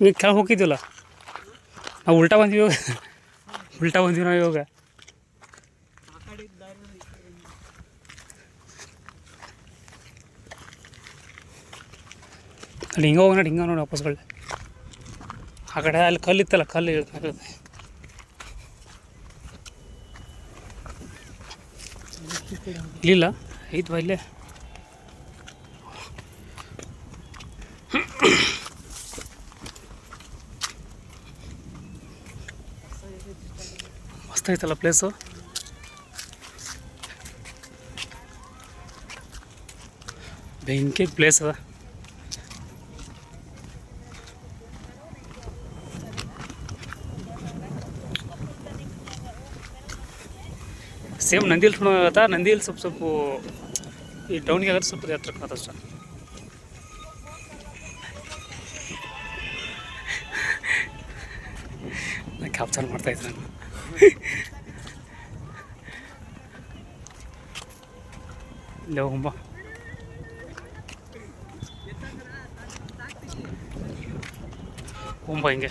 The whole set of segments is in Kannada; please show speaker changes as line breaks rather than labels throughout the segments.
ನೀವು ಕೆಳಗೆ ಹೋಗಿದ್ದಿಲ್ಲ ನಾವು ಉಲ್ಟಾ ಬಂದ್ವಿ ಇವಾಗ. ಉಲ್ಟಾ ಬಂದ್ವಿ ನಾವು ಇವಾಗ. ಅಲ್ಲಿ ಹಿಂಗೆ ಹೋಗಿ ನೋಡಿ, ಹಿಂಗೆ ನೋಡಿ ವಾಪಸ್ಗಳು ಆ ಕಡೆ ಅಲ್ಲಿ ಕಲ್ಲಿತ್ತಲ್ಲ ಕಲ್ಲು ಇರ್ತದೆ ಇಲ್ಲಿಲ್ಲ? ಐತ್ವಾ ಇಲ್ಲೇ. ಮಸ್ತ್ ಐತಲ್ಲ ಪ್ಲೇಸು ಬೆಂಕಿ ಪ್ಲೇಸ್ ಅದ. ಸೇಮ್ ನಂದಿ ಹಿಲ್ಸ್ ಆಗತ್ತಾ? ನಂದಿ ಹಿಲ್ಸ್ ಸ್ವಲ್ಪ ಸ್ವಲ್ಪ ಈ ಟೌನ್ಗೆ ಆಗತ್ತೆ ಸ್ವಲ್ಪ ಹತ್ರ ಕಾಣತ್ತೆ ಕ್ಯಾಪ್ಚರ್ ಮಾಡ್ತಾ ಇದ್ದೆ ನಾನು. ಇಲ್ಲೇ ಹೋಗಂಬ ಹೋಗಂಬ ಹಿಂಗೆ.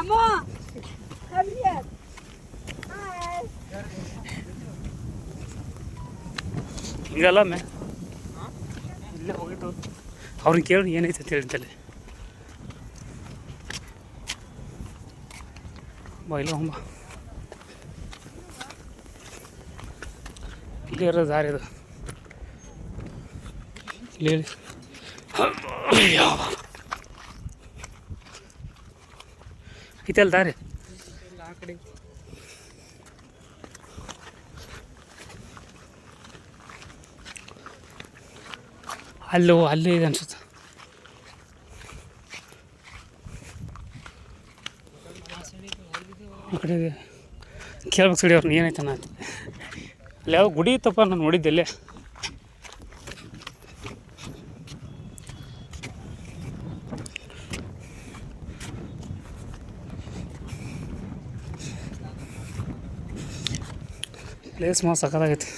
ಅಮ್ಮ.
ಹಿಂಗಲ್ಲ ಮೇ? ಇಲ್ಲೇ ಹೋಗಿದ್ದು ಅವ್ರಿಗೆ ಕೇಳಿ, ಏನೈತೆ ಅಂತ ಹೇಳ್ತಲ್ಲಿ ಬಾ, ಇಲ್ಲ ಹೋಗಂಬ ಇಲ್ಲಿ ಇರೋ ದಾರಿ ಇದು ಇಲ್ಲಿ ಹೇಳಿ. ಅಯ್ಯೋ. ಐತೆ ಅಲ್ಲಿ ದಾರಿ?
ಇಲ್ಲ, ಆ ಕಡೆ
ಅಲ್ಲೋ, ಅಲ್ಲೇ ಇದೆ ಅನ್ಸುತ್ತೆ. ಕೇಳ್ಬೇಕು ಸಿಡಿ ಏನಾಯ್ತು ಅಲ್ಲಿ ಯಾವ ಗುಡಿ ಇತ್ತಪ್ಪ ನಾನು ನೋಡಿದ್ದೆ ಅಲ್ಲೇ ಪ್ಲೇಸ್ ಮಾ ಸಕ್ಕತ್ತಾಗೈತಿ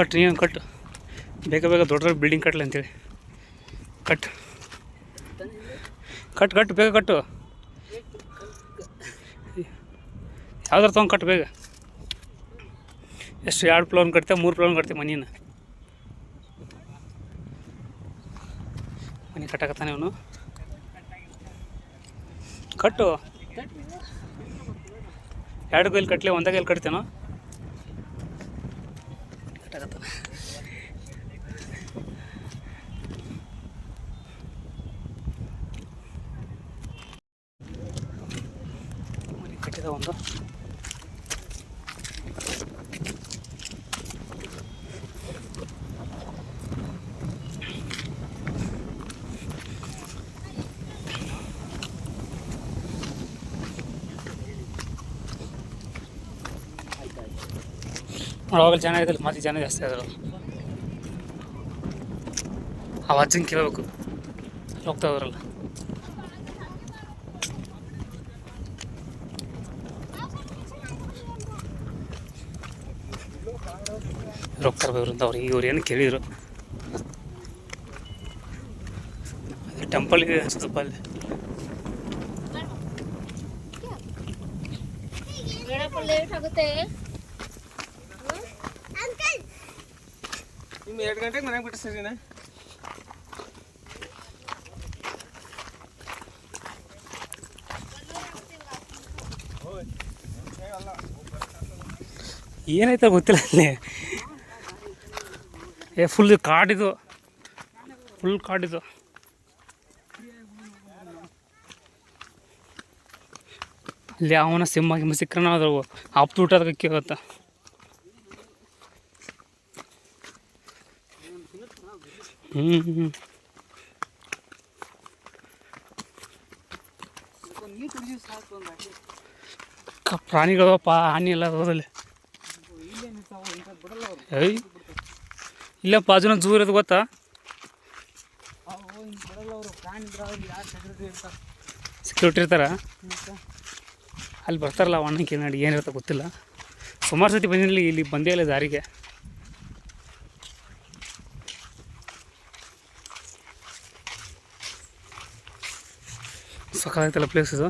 ಕಟ್ ನೀನು ಕಟ್. ಬೇಗ ಬೇಗ ದೊಡ್ಡ ದೊಡ್ಡ ಬಿಲ್ಡಿಂಗ್ ಕಟ್ಟಲಿ ಅಂತೇಳಿ. ಕಟ್. ಕಟ್ ಕಟ್, ಬೇಗ ಕಟ್ಟು. ಯಾವ್ದಾರು ತೊಗೊಂಡು ಕಟ್ ಬೇಗ. ಎಷ್ಟು, ಎರಡು ಪ್ಲೋನ್ ಕಟ್ತೆ ಮೂರು ಪ್ಲೋನ್ ಕಟ್ತೆ ಮನೀನ? ಮನೆ ಕಟ್ಟಾಕತ್ತಾನೆ ಅವನು ಕಟ್ಟು. ಎರಡು ಕೈಲಿ ಕಟ್ಲಿ ಒಂದಾಗ ಕೈಲಿ ಕಟ್ತೇನೋ ಕಟ್ಟಾಕತ್ತಾನೆ ಮನೆ ಕಟ್ಟಿದ ಒಂದು ಅವಾಗಲೇ ಚೆನ್ನಾಗಿದ್ದಲ್ಲಿ ಮತ್ತೆ ಜನ ಜಾಸ್ತಿ ಆದರು ಆ ಅಜ್ಜಂಗೆ ಕೇಳಬೇಕು. ಅಲ್ಲಿ ಹೋಗ್ತಾ ಇದ್ರಲ್ಲ. ರೊಕ್ಕ ಅಂತ ಅವ್ರಿಗೆ ಇವ್ರು ಏನು ಕೇಳಿದ್ರು. ಟೆಂಪಲ್ ಇದೆ ಅನ್ಸುತ್ತಪ್ಪ ಅಲ್ಲಿ.
ಲೇಟ್ ಆಗುತ್ತೆ.
ಎರಡು ಗಂಟೆಗೆ ಮನೆಗೆ ಬಿಟ್ಟು ಸರಿನಾ
ಏನೈತೆ ಗೊತ್ತಿಲ್ಲ ಅಲ್ಲಿ. ಏ ಫುಲ್ ಕಾಡಿದು ಫುಲ್ ಕಾಡಿದು ಅಲ್ಲಿ ಅವನ ಸಿಂಹ ಗಿಂಹ ಸಿಕ್ಕರನ ಅದು ಆಪ್ತು ಊಟ ಅದಕ್ಕೆ ಕೇಳುತ್ತೆ. ಹ್ಞೂ ಹ್ಞೂ
ನೀರು ಕುಡಿಸಿ ಸಾಕು ಒಂದು
ಕ- ಪ್ರಾಣಿಗಳು ಪಾ ಆನೆ ಎಲ್ಲ ಅದರಲ್ಲಿ. ಏಯ್. ಇಲ್ಲ ಬಾಜುನ ಜೂ ಇರೋದು ಗೊತ್ತಾ?
ಸೆಕ್ಯೂರಿಟಿ ಇರ್ತಾರೆ?
ಅಲ್ಲಿ ಬರ್ತಾರಲ್ಲ ಒಣಕ್ಕೆ ನೋಡಿ ಏನಿರುತ್ತೆ ಗೊತ್ತಿಲ್ಲ. ಸುಮಾರು ಸತಿ ಬಂದಿರಲಿ ಇಲ್ಲಿ ಬಂದೇ ಇಲ್ಲ ದಾರಿಗೆ. ಸಕಾಲೈತಲ್ಲ ಪ್ಲೇಸ್ ಇದು.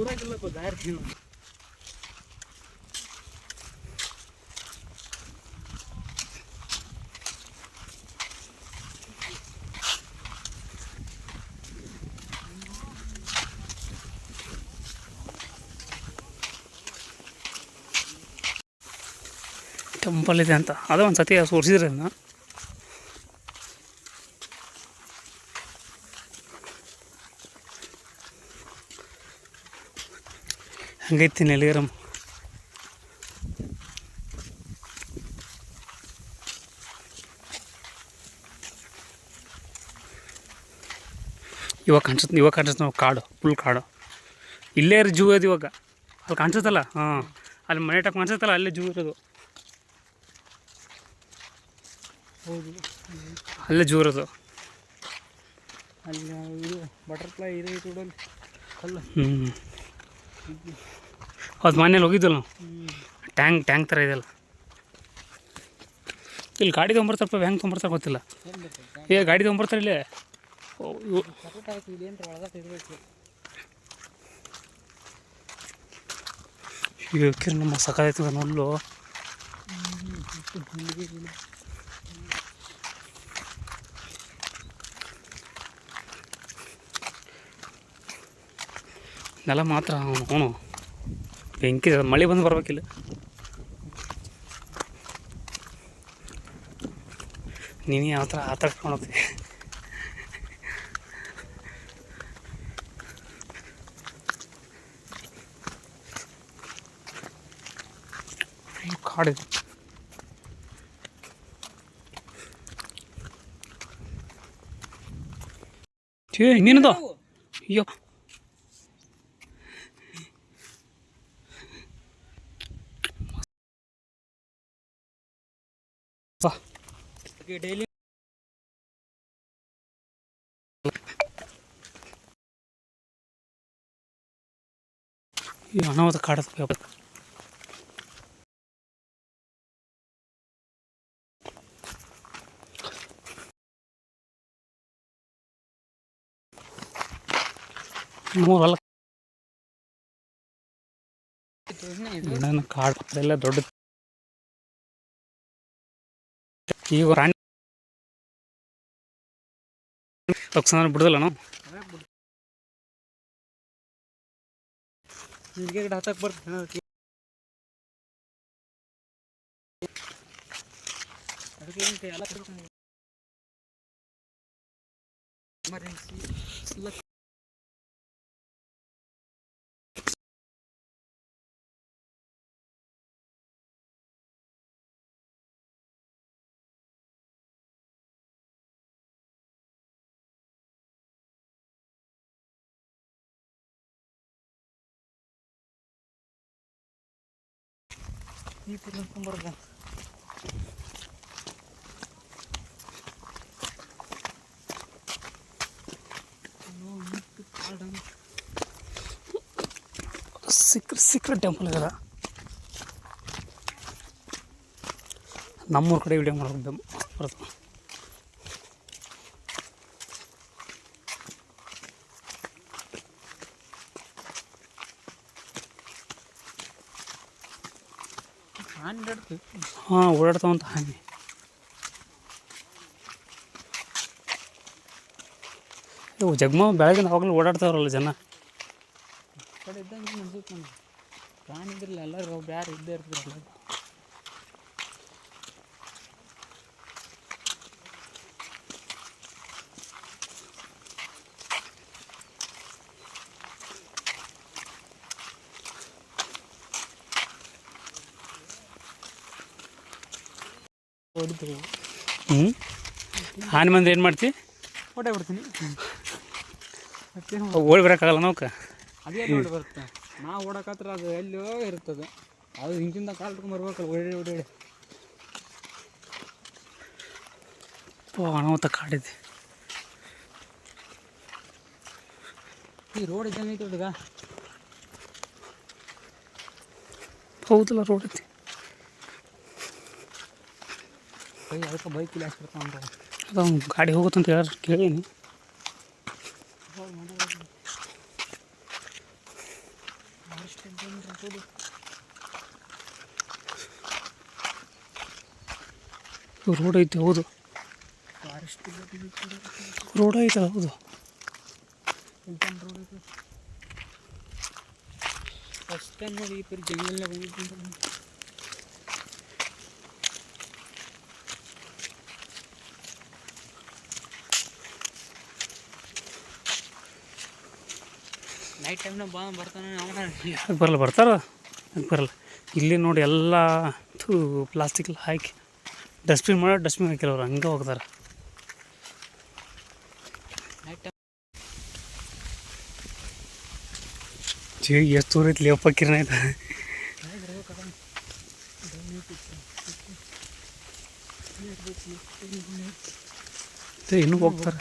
ಊರಾಗಿಲ್ಲಪ್ಪ ದಾರಿ
ಟೆಂಪಲ್ ಇದೆ ಅಂತ. ಅದು ಒಂದು ಸತಿ ತೋರಿಸಿದ್ರೆ ಹಂಗೈತಿ ನೆಲಗರಮ್ಮ. ಇವಾಗ ಕಾಣಿಸುತ್ತೆ ಇವಾಗ ಕಾಣಿಸುತ್ತೆ ನಾವು ಕಾಡು ಫುಲ್ ಕಾಡು. ಇಲ್ಲೇ ಇರೋ ಜೂ ಅದು ಇವಾಗ. ಅಲ್ಲಿ ಕಾಣಿಸುತ್ತಲ್ಲ? ಹಾಂ. ಅಲ್ಲಿ ಮನೆ ಟಕ್ ಕಾಣಿಸುತ್ತಲ್ಲ? ಅಲ್ಲೇ ಜೂ ಇರೋದು.
ಹೌದು
ಅಲ್ಲೇ ಜೂ ಇರೋದು.
ಅಲ್ಲಿ ಇದು ಬಟರ್ಫ್ಲೈ ಇದು ಕಲ್ಲು.
ಹ್ಞೂ ಅದು ಮನೇಲಿ ಹೋಗಿದ್ದಲ್ಲ ಟ್ಯಾಂಕ್ ಟ್ಯಾಂಕ್ ಥರ ಇದೆಯಲ್ಲ. ಇಲ್ಲಿ ಗಾಡಿ ತೊಗೊಂಬರ್ತಾರಪ್ಪ ಹೆಂಗೆ ತೊಗೊಂಬರ್ತಾರೆ ಗೊತ್ತಿಲ್ಲ. ಏ ಗಾಡಿ ತೊಗೊಂಬರ್ತಾರೆ ಇಲ್ಲೇ? ಓ, ಇವು
ಸಪೋರ್ಟ್ ಆಯ್ತು ಇದೇನು ಒಳಗೆ ಇರಬೇಕು
ಇವು ಕಿರಣ್ ನಮ್ಮ ಸಕಾಯ್ತದ ನಲ್ಲು ನೆಲ ಮಾತ್ರ ಅವನು. ಬೆಂಕಿ ಮಳೆ ಬಂದು ಬರ್ಬೇಕಿಲ್ಲ ನೀನು ಯಾವ ಥರ ಆತ ಕಾಣುತ್ತೆ ಕಾಡಿದೆ ಛೇ ಇನ್ನೇನದು ಅನಾಹುತ ಕಾಡದ ಮೂರಲ್ಲ ಗಿಡನ ಕಾಡು ಎಲ್ಲ ದೊಡ್ಡ ಈಗ ರಾಣಿ ಪಕ್ಷ ಬಿಡೋದಿಲ್ಲ ನಾವು
ನಿಮಗೆ ಗಿಡ ಹತ್ತಕ್ಕೆ ಬರ್ತದೆ ಅದಕ್ಕೆ. ಏನು ಎಲ್ಲ ಎಮರ್ಜೆನ್ಸಿ ಎಲ್ಲ ಈ ತಿರ್ಕೊಂಬರ್ದ
ಸಿಕ್ರೆ ಸಿಕ್ರೆ ಟೆಂಪಲ್ ಇದೆ ನಮ್ಮೂರ ಕಡೆ ವಿಡಿಯೋ ಮಾಡೋದು ಬರುತ್ತೆ ಹಾಂ ಓಡಾಡ್ತಾವಂತ ಹಾನಿ ಇವು ಜಗ್ಮ ಬೆಳಗಿನ ಅವಾಗಲೂ ಓಡಾಡ್ತಾವ್ರಲ್ಲ ಜನ.
ಕಡೆ ಇದ್ದಂಗೆ ಪ್ರಾಣಿ ಇದ್ರಲ್ಲ ಎಲ್ಲರೂ ಬ್ಯಾರೆ ಇದ್ದೇ ಇರ್ತಿರಲ್ಲ.
ಹ್ಞೂ ಆನೆ ಮಂದಿ ಏನು ಮಾಡ್ತಿ?
ಓಡೇ ಬಿಡ್ತೀನಿ.
ಓಡಿ ಬರೋಕ್ಕಾಗಲ್ಲ ನೋಕ?
ಅದೇ ನೋಡಿ ಬರುತ್ತೆ. ನಾ ಓಡಕತ್ರ ಅದು ಎಲ್ಲೋ ಇರ್ತದೆ. ಅದು ಹಿಂಗಿಂದ ಕಾಲು ಹಿಡ್ಕೊಂಡ್ ಬರ್ಬೇಕಲ್ಲ ಓಡಿ ಓಡಿ
ಅನಾಹುತ ಕಾಡಿದೆ.
ಈ ರೋಡ್ ಇದ್ದಂಗೆ ಐತೆ ಹುಡುಗ.
ಹೌದಲ್ಲ ರೋಡ್ ಐತಿ.
ಕೈ ಅದಕ್ಕೆ ಬೈಕ್ ಇಲ್ಲಿ ಹಾಕ್ಬಿಡ್ತಾವ ಅಂತ
ಅದು ಅವ್ನ್ ಗಾಡಿ ಹೋಗುತ್ತಂತ ಹೇಳ ಕೇಳೀನಿ. ರೋಡ್ ಐತೆ ಹೌದು. ರೋಡ್ ಐತೆ ಹೌದು.
ಫಸ್ಟ್ ಟೈಮ್ ನೋಡಿ ಈ ಪರಿ ಜಂಗಲ್ನಾಗ ಬಂದಿದ್ದು ನೈಟ್ ಟೈಮ್ನಾಗ ಬಾ ಬರ್ತಾನೆ
ಯಾಕೆ ಬರಲ್ಲ ಬರ್ತಾರ? ಬರಲ್ಲ. ಇಲ್ಲಿ ನೋಡಿ ಎಲ್ಲ ಥೂ ಪ್ಲಾಸ್ಟಿಕ್ ಎಲ್ಲ ಹಾಕಿ ಡಸ್ಟ್ಬಿನ್ ಮಾಡೋ ಡಸ್ಟ್ಬಿನ್ ಹಾಕಿರೋರು ಹಂಗೆ ಹೋಗ್ತಾರೆ. ಜೀ ಎಷ್ಟು ದೂರ ಐತಿ ಲೇಪ ಕಿರಣ ಐತೆ. ಇನ್ನೂ ಹೋಗ್ತಾರೆ?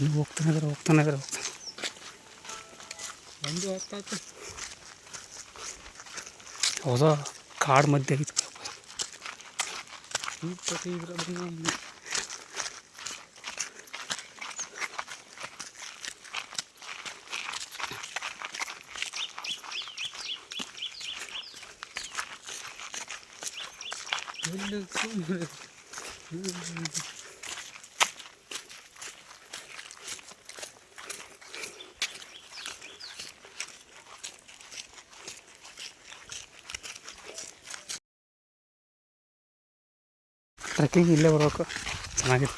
ಇನ್ನೂ ಹೋಗ್ತಾನೆ. ಇದಾರೆ ಹೋಗ್ತಾನೆ ಇದಾರೆ ಹೋಗ್ತಾನೆ
ಒಂದು ಹೊತ್ತಾಯ್ತು
ಹೌದಾ ಕಾಡು ಮಧ್ಯೆ ಐತಿ
ಈ ಪ್ರತಿ ಇದ್ರದ್ದು
ಟ್ರೆಕ್ಕಿಂಗ್ ಇಲ್ಲೇ ಬರಬೇಕು ಚೆನ್ನಾಗಿದೆ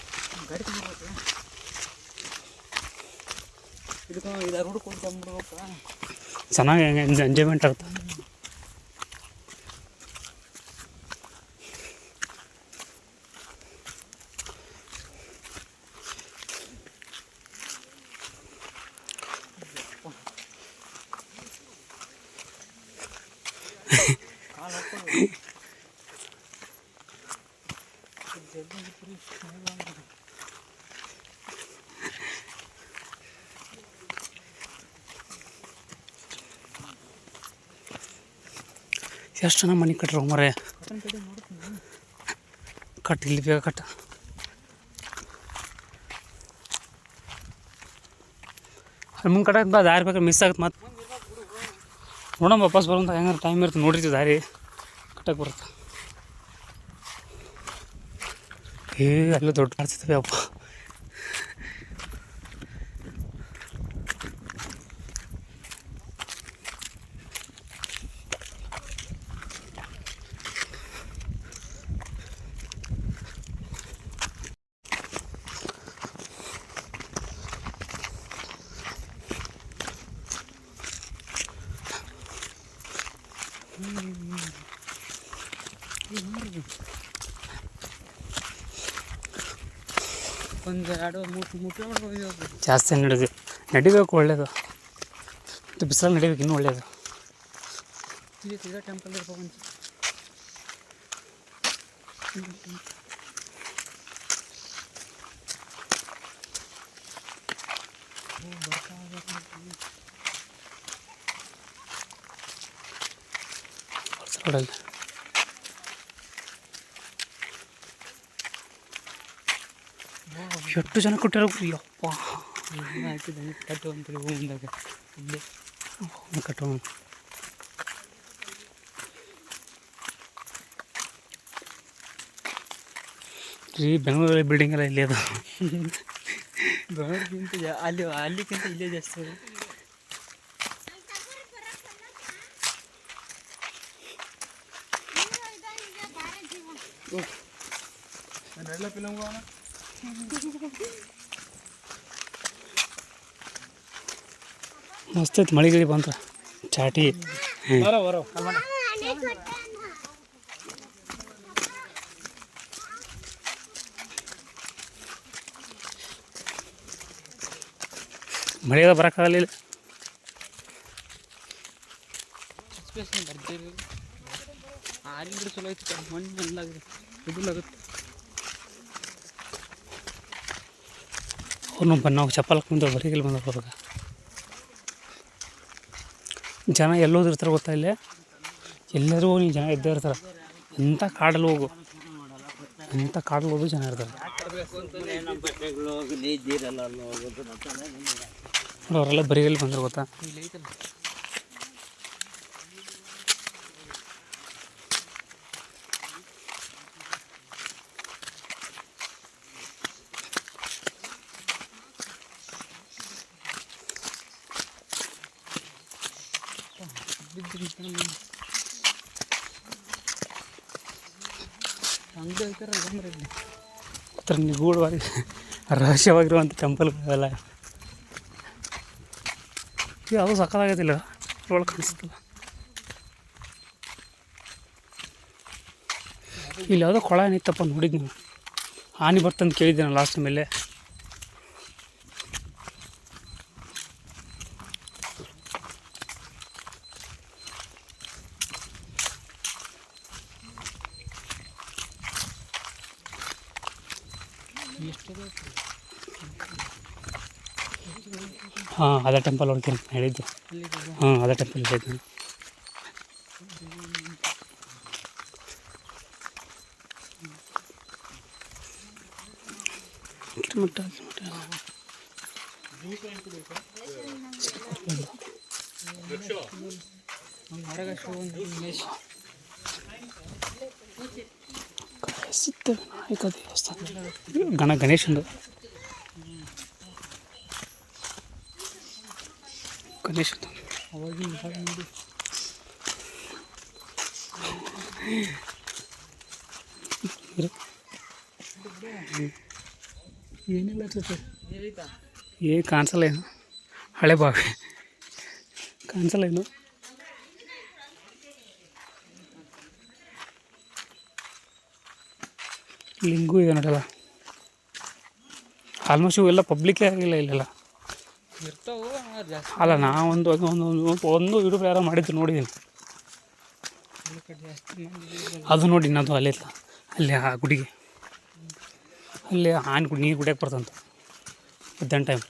ಚೆನ್ನಾಗಿ ಎಂಜಾಯ್ಮೆಂಟ್ ಆಗುತ್ತೆ. ಎಷ್ಟು ಜನ ಮನೆ ಕಟ್ರು ಮರೆ ಕಟ್ಟಿಲ್ಲಿ ಬೇಗ ಕಟ್ಟ ಅಲ್ಲಿ ಮುಂದೆ ಬಾ ದಾರಿ ಬೇಕಾದ್ರೆ ಮಿಸ್ ಆಗುತ್ತೆ ಮತ್ತೆ. ನೋಡೋಣ ವಾಪಸ್ ಬರೋಂತ ಹೆಂಗಾರ ಟೈಮ್ ಇರುತ್ತೆ ನೋಡಿರ್ತೀವಿ ದಾರಿ. ಕಟ್ಟಕ್ಕೆ ಬರುತ್ತೆ. ಏ, ಅಲ್ಲೇ ದೊಡ್ಡ ಕಾಡ್ತಿದ್ವಿ ಅಪ್ಪ
ಒಂದು ಎರಡು ಮೂರು ಮೂರು ಕಿಲೋಮೀಟ್ರ್ ಹೋಗಿದ್ವಿ
ಜಾಸ್ತಿ ನಡೆದು ನಡಿಬೇಕು ಒಳ್ಳೇದು. ಮತ್ತು ಬಿಸಿಲು ನಡಿಬೇಕು ಇನ್ನೂ ಒಳ್ಳೇದು.
ಟೆಂಪಲ್
ರೋಡಲ್ಲಿ ಎಷ್ಟು ಜನ ಕೊಟ್ಟಿರೋ? ಯಪ್ಪ.
ಹಾಕಿದ್ದಾನೆ ಕಟ್ಟು ಅಂತೇಳಿ ಮುಂದಾಗ ಇಲ್ಲೇ
ಕಟ್ಟು ರೀ ಬೆಂಗಳೂರಲ್ಲಿ ಬಿಲ್ಡಿಂಗ್ ಎಲ್ಲ ಇಲ್ಲಿ ಅದು.
ಬೆಂಗಳೂರಿಗಿಂತ ಅಲ್ಲಿ ಅಲ್ಲಿಗಿಂತ ಇಲ್ಲೇ ಜಾಸ್ತಿ. ಇದೆ.
ಮಸ್ತ್ ಐತಿ ಮಳೆ ಗಿಳಿ ಬಂತ ಚಾಟಿ. ಮಳೆಗೆ ಬರೋಕ್ಕಾಗಲಿಲ್ಲ
ಆಗಿದ್ರೆ ಚಲೋ ಐತಿ ಮಣ್ಣು ಎಲ್ಲಾಗಿದೆ ಇದಿಲ್ಲಾಗುತ್ತೆ
ಅವ್ರು ಬ ನಾವು ಚಪ್ಪಲ್ ಹಾಕೊಂಡು ಬರೀಗಿಲ್ಲ ಬಂದವ್ರು ಅವಾಗ ಜನ ಎಲ್ಲೋದಿರ್ತಾರೆ ಗೊತ್ತಾ ಇಲ್ಲೇ? ಎಲ್ಲರೂ ಹೋಗಿ ಜನ ಇದ್ದೇ ಇರ್ತಾರೆ. ಎಂಥ ಕಾಡಲ್ಲಿ ಹೋಗು. ಎಂಥ ಕಾಡಲ್ಲಿ ಹೋದ್ರು ಜನ ಇರ್ತಾರೆ. ಅವರೆಲ್ಲ ಬರೀಗಲ್ಲಿ ಬಂದ್ರೆ ಗೊತ್ತಾ?
ಬಂದ್ರೆ ಇಲ್ಲಿ
ಹತ್ರ ನಿಗೂಢವಾಗಿ ರಹಸ್ಯವಾಗಿರುವಂಥ ಟೆಂಪಲ್ಗಳೆಲ್ಲ. ಯಾವುದು ಸಕ್ಕತ್ತಾಗೈತಿಲ್ಲ. ಒಳಗೆ ಕಾಣಿಸ್ತಲ್ಲ ಇಲ್ಲಿ ಯಾವುದೋ ಕೊಳ ಏನಿತ್ತಪ್ಪ ನೀವು. ಆನೆ ಬರ್ತಂತ ಕೇಳಿದ್ದೆ ನಾನು ಲಾಸ್ಟ್ ಮೇಲೆ ಅದೇ ಟೆಂಪಲ್ ಅಂತ ಹೇಳಿದ್ದು. ಹಾಂ ಅದೇ ಟೆಂಪಲ್ ಹೇಳಿದ್ದು ನಾನು ಕಿಲೋಮೀಟರ್ ಕಿಲೋಮೀಟರ್
ಗಣ ಹೊರಗೆ ಅಷ್ಟು ಒಂದು ಮೇಷ್
ಸಿದ್ಧ ವಿನಾಯಕ ದೇವಸ್ಥಾನ ಗಣ ಗಣೇಶಂದು ಇರು. ಏನಿಲ್ಲ ಏ, ಕಾಣಿಸಲ್ಲ ಏನು? ಹಳೆ ಬಾವಿ. ಕಾಣಿಸಲ್ಲ ಏನು? ಲಿಂಗು ಇದೆ ನೋಡಲ್ಲ. ಆಲ್ಮೋಸ್ಟ್ ಇವೆಲ್ಲ ಪಬ್ಲಿಕ್ಕೇ ಆಗಿಲ್ಲ ಇಲ್ಲೆಲ್ಲ. ಅಲ್ಲ, ನಾ ಒಂದು ಒಂದು ಒಂದು ಯೂಟ್ಯೂಬ್ ಯಾರೋ ಮಾಡಿದ್ದು ನೋಡಿದ್ದೀನಿ. ಅದು ನೋಡಿ ನಾನು ಅಲ್ಲೇ ಇಲ್ಲ. ಅಲ್ಲಿ ಆ ಗುಡಿಗೆ. ಅಲ್ಲಿ ಆನ್ ಗುಡಿ, ನೀರು ಕುಡಿಯೋಕೆ ಬರ್ತಂತ. ಮಧ್ಯಾಹ್ನ ಟೈಮ್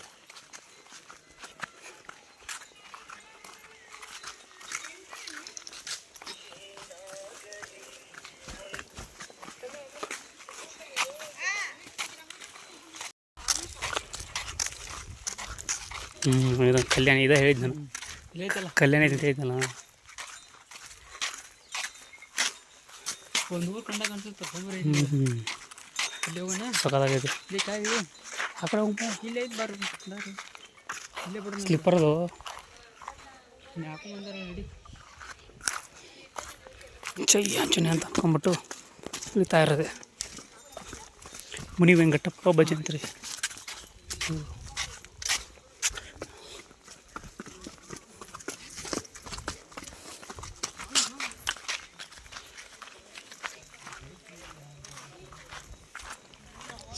ಹ್ಞೂ ಇದು ಕಲ್ಯಾಣ ಇದೇ ಹೇಳಿದ್ದು ನಾನು. ಕಲ್ಯಾಣ ಐತೆ ಅಂತ ಹೇಳಿದ್ನಲ್ಲ.
ಒಂದು ಊರು ಕಂಡಾಗ ಅನ್ಸುತ್ತೆ ಹೋಗ್ರಿ
ಹ್ಞೂ ಹ್ಞೂ
ಇಲ್ಲಿ ಹೋಗೋಣ?
ಸಖತ್ತಾಗೈತೆ
ಇಲ್ಲಿ ಕಾಯಿ
ಆ ಕಡೆ ಹೋಗ್ಬಾ
ಇಲ್ಲೇ ಐತೆ ಬರ್ರಿ. ಇಲ್ಲೇ ಬಿಡ್ರಿ
ಸ್ಲಿಪ್ಪರ್ದು
ಹಾಕೊಂಡು ಬಂದಾರ ನೋಡಿ
ಚೈ ಅಂಚನೆ ಅಂತ ಅಂದ್ಕೊಂಬಿಟ್ಟು ಇಳಿತಾ ಇರೋದೆ. ಮುನಿ ವೆಂಕಟಪ್ಪ ಭಜಂತ್ರಿ.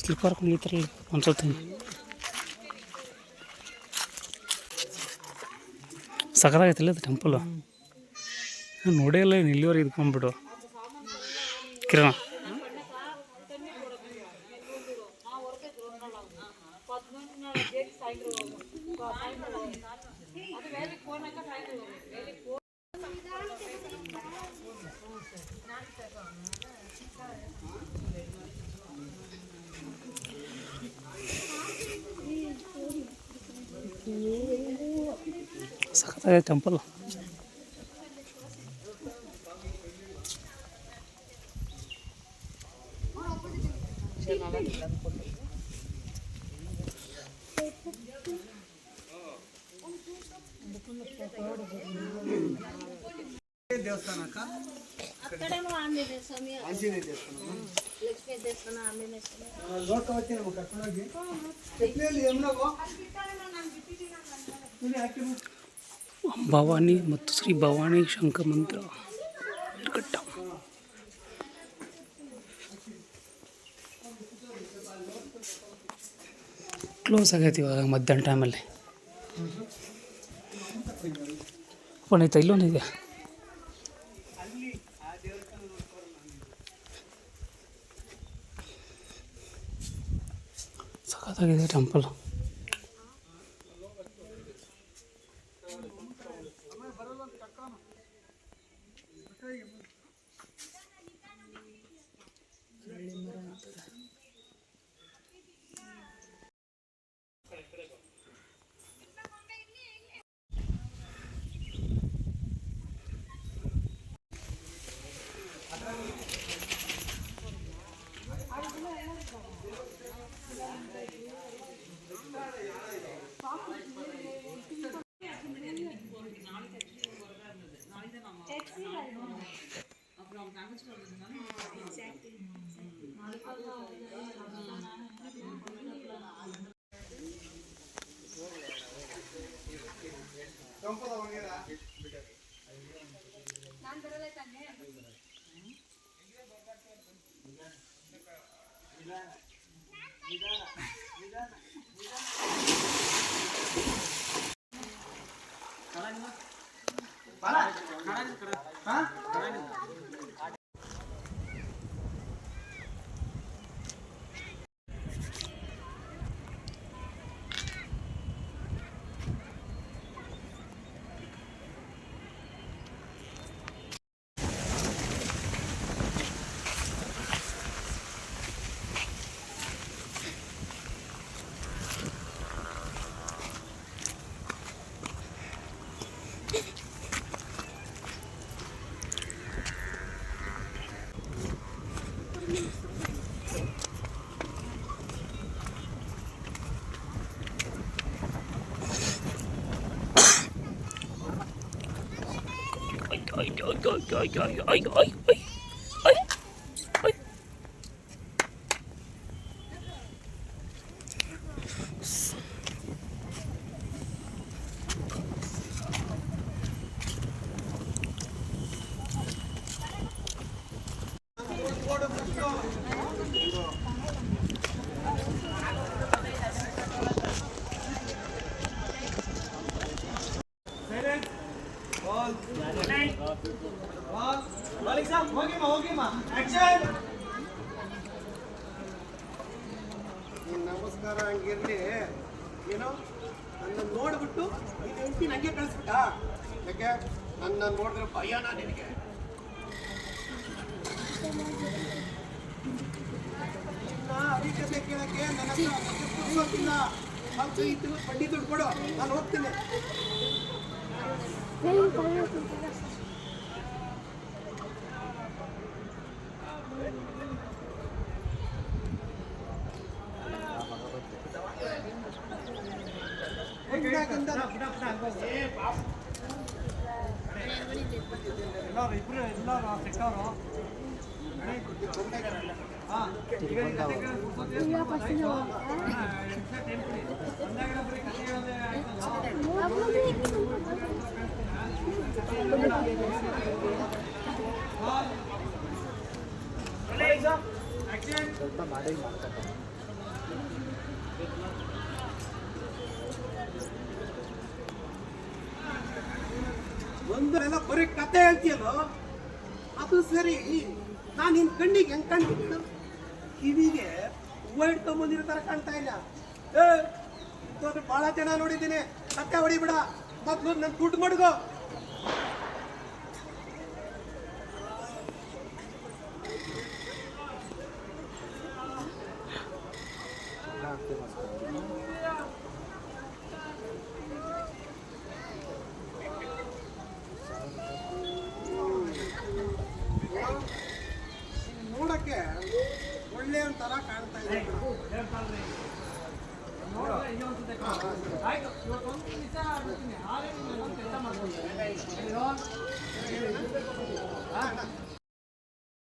ಸ್ಲಿಪ್ಪರ್ ಹಾಕೊಂಡು ಇಳಿತಾರಲ್ಲ ಅನ್ಸುತ್ತೆ ಸಖತ್ತಾಗೈತಿಲ್ಲ ಅದು ಟೆಂಪಲ್ಲು ನೋಡೇ ಇಲ್ಲ ಇಲ್ಲಿವರೆಗೆ ಇದ್ಕೊಂಬಿಡು. ಕಿರಣ. ಸಖತ್ತಾಗೈತೆ ಟೆಂಪಲ್ ಭವಾನಿ ಮತ್ತು ಶ್ರೀ ಭವಾನಿ ಶಂಕ ಮಂತ್ರ. ಕಟ್ಟ ಕ್ಲೋಸ್ ಆಗೈತಿ ಇವಾಗ ಮಧ್ಯಾಹ್ನ ಟೈಮಲ್ಲಿ ಒಂದೈತೆ ಇಲ್ಲೊಂದಿದೆ ಸಖತ್ತಾಗಿದೆ ಟೆಂಪಲ್
Thanks for はいはいはいはいはい。ಹೆಂಗಾಗಂದ? ಒಂದೆಲ್ಲ ಬರೀ ಕತೆ ಹೇಳ್ತೀಯಲ್ಲೋ ಅದು ಸರಿ. ನಾನು ನಿನ್ನ ಕಣ್ಣಿಗೆ ಹೆಂಗೆ ಕಾಣ್ತೀನಿ ಕಿವಿಗೆ ಹೂವ ಇಟ್ಕೊಂಬಂದಿರೋ ತರ ಕಾಣ್ತಾ ಇಲ್ಲ. ಏ ಭಾಳ ಜನ ನೋಡಿದ್ದೀನಿ. ಕತ್ತೆ ಹೊಡಿಬಿಡ. ಮತ್ತೆ ನನ್ ದುಡ್ಡು ಮಡ್ಗೋ.